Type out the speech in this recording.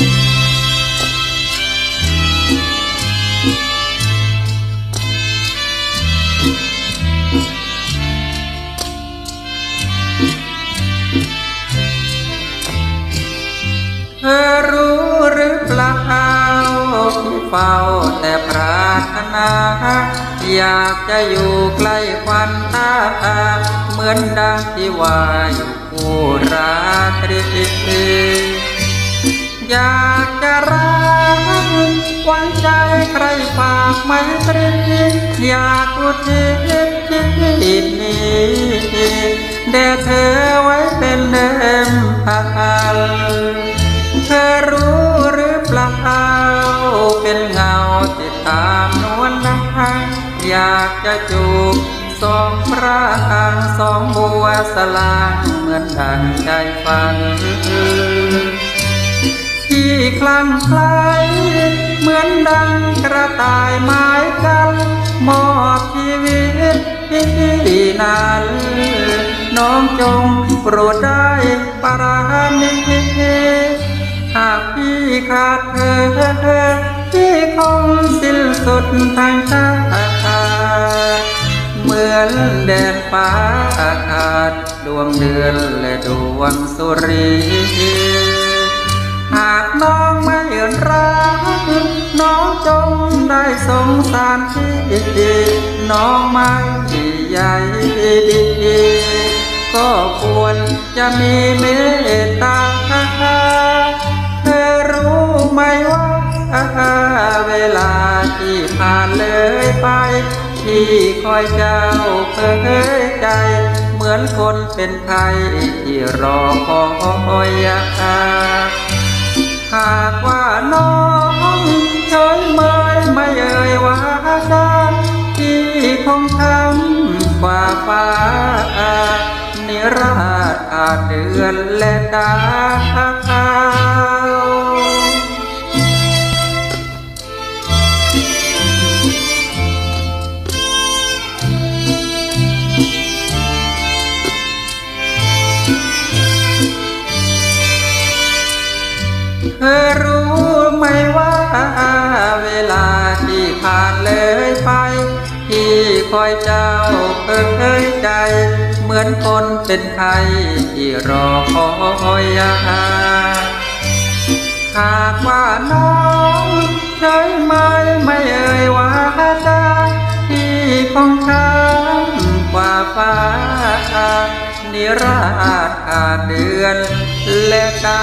เธอรู้หรือเปล่าที่เฝ้าแต่ปรารถนา อยากจะอยู่ใกล้ควันตา เหมือนดังที่ว่าอยู่คู่ราตรี อยากจะรักหวังใจใครฝากไมตรีอยากอุทิศชีวิตนี้แด่เธอไว้เป็นเดิมพันเธอรู้หรือเปล่าเป็นเงาติดตามนวลนางอยากจะจูบสองพระางสองบัวสลางเหมือนดังใจฝัน ที่คลั่งไคล้เหมือนดังกระต่ายไม้กันมอบชีวิตที่นั้นน้องจงโปรดได้ปาราณีหากพี่ขาดเธอพี่คงสิ้นสุดทางชาติเหมือนแดนฟ้าอากาศดวงเดือนและดวงสุริ หากน้องไม่รัก น้องจงได้สงสารพี่น้องไม่ใหญ่ดีก็ควรจะมีเมตตาเธอรู้ไหมว่าเวลาที่ผ่านเลยไปที่คอยเจ้าเผยใจ เหมือนคนเป็นไทยที่รอคอยอา หากว่าน้องเฉยเมยไม่เอ่ยว่าจาที่คงทำกว่าฟ้านิราชอาจเดือนและดา คอยเจ้าเอ่ยใจ เหมือนคนเป็นไทยที่รอคอยยาหากว่าน้องเฉยไม่ไม่เอ่ยว่าจาที่คงช้ำกว่าฟ้านิราชอาเดือนและดา